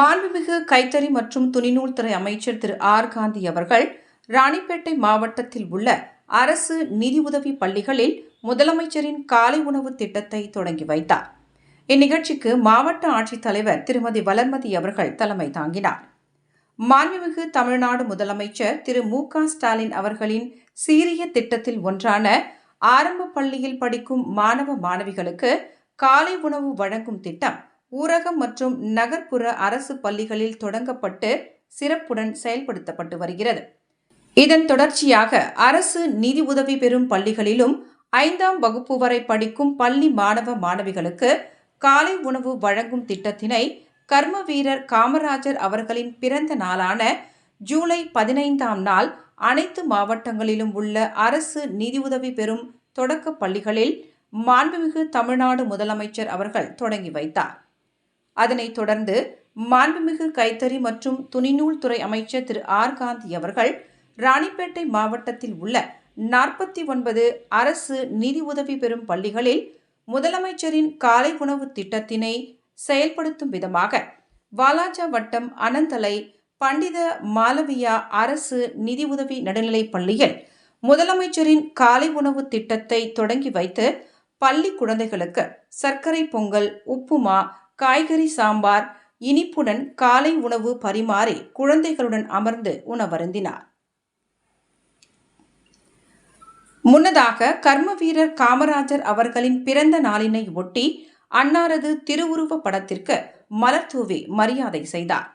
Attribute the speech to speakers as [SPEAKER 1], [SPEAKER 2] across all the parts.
[SPEAKER 1] மாண்புமிகு கைத்தறி மற்றும் துணிநூல் துறை அமைச்சர் திரு ஆர் காந்தி அவர்கள் ராணிப்பேட்டை மாவட்டத்தில் உள்ள அரசு நிதியுதவி பள்ளிகளில் முதலமைச்சரின் காலை உணவு திட்டத்தை தொடங்கி வைத்தார். இந்நிகழ்ச்சிக்கு மாவட்ட ஆட்சித்தலைவர் திருமதி வளர்மதி அவர்கள் தலைமை தாங்கினார். மாண்புமிகு தமிழ்நாடு முதலமைச்சர் திரு மு ஸ்டாலின் அவர்களின் சீரிய திட்டத்தில் ஒன்றான ஆரம்ப பள்ளியில் படிக்கும் மாணவ மாணவிகளுக்கு காலை உணவு வழங்கும் திட்டம் ஊரகம் மற்றும் நகர்ப்புற அரசு பள்ளிகளில் தொடங்கப்பட்டு சிறப்புடன் செயல்படுத்தப்பட்டு வருகிறது. இதன் தொடர்ச்சியாக அரசு நிதி உதவி பெறும் பள்ளிகளிலும் ஐந்தாம் வகுப்பு வரை படிக்கும் பள்ளி மாணவ மாணவிகளுக்கு காலை உணவு வழங்கும் திட்டத்தினை கர்ம வீரர் காமராஜர் அவர்களின் பிறந்த நாளான ஜூலை பதினைந்தாம் நாள் அனைத்து மாவட்டங்களிலும் உள்ள அரசு நிதியுதவி பெறும் தொடக்க பள்ளிகளில் மாண்புமிகு தமிழ்நாடு முதலமைச்சர் அவர்கள் தொடங்கி வைத்தார். அதனைத் தொடர்ந்து மாண்புமிகு கைத்தறி மற்றும் துணிநூல் துறை அமைச்சர் திரு ஆர் காந்தி அவர்கள் ராணிப்பேட்டை மாவட்டத்தில் உள்ள நாற்பத்தி ஒன்பது அரசு நிதி உதவி பெறும் பள்ளிகளில் முதலமைச்சரின் காலை உணவு திட்டத்தினை செயல்படுத்தும் விதமாக வாலாஜா வட்டம் அனந்தலை பண்டித மாலவியா அரசு நிதி உதவி நடுநிலைப் பள்ளியில் முதலமைச்சரின் காலை உணவு திட்டத்தை தொடங்கி வைத்து பள்ளி குழந்தைகளுக்கு சர்க்கரை பொங்கல் உப்புமா காய்கறி சாம்பார் இனிப்புடன் காலை உணவு பரிமாறி குழந்தைகளுடன் அமர்ந்து உணவருந்தினார். முன்னதாக கர்ம வீரர் காமராஜர் அவர்களின் பிறந்த நாளினை ஒட்டி அன்னாரது திருவுருவ படத்திற்கு மலர் தூவி மரியாதை செய்தார்.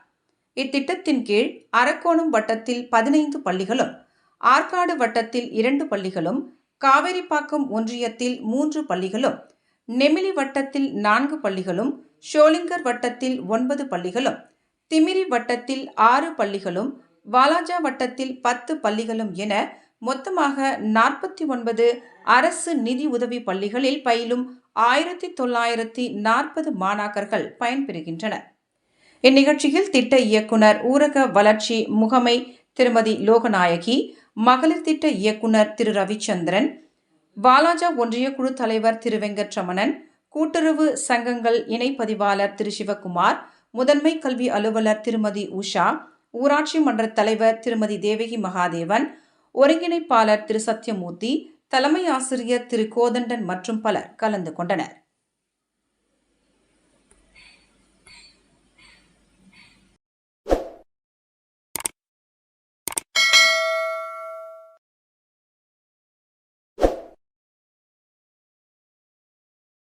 [SPEAKER 1] இத்திட்டத்தின் கீழ் அரக்கோணம் வட்டத்தில் பதினைந்து பள்ளிகளும் ஆற்காடு வட்டத்தில் இரண்டு பள்ளிகளும் காவேரிப்பாக்கம் ஒன்றியத்தில் மூன்று பள்ளிகளும் நெமிலி வட்டத்தில் நான்கு பள்ளிகளும் ஷோலிங்கர் வட்டத்தில் ஒன்பது பள்ளிகளும் திமிரி வட்டத்தில் ஆறு பள்ளிகளும் வாலாஜா வட்டத்தில் பத்து பள்ளிகளும் என மொத்தமாக நாற்பத்தி ஒன்பது அரசு நிதி உதவி பள்ளிகளில் பயிலும் ஆயிரத்தி தொள்ளாயிரத்தி நாற்பது மாணாக்கர்கள் பயன்பெறுகின்றனர் இந்நிகழ்ச்சியில் திட்ட இயக்குனர் ஊரக வளர்ச்சி முகமை திருமதி லோகநாயகி மகளிர் திட்ட இயக்குனர் திரு ரவிச்சந்திரன் வாலாஜா ஒன்றிய குழு தலைவர் திரு வெங்கட்ரமணன் கூட்டுறவு சங்கங்கள் இணைப்பதிவாளர் திரு சிவகுமார் முதன்மை கல்வி அலுவலர் திருமதி உஷா ஊராட்சி மன்ற தலைவர் திருமதி தேவகி மகாதேவன் ஒருங்கிணைப்பாளர் திரு சத்யமூர்த்தி தலைமை ஆசிரியர் திரு கோதண்டன் மற்றும் பலர் கலந்து கொண்டனர்.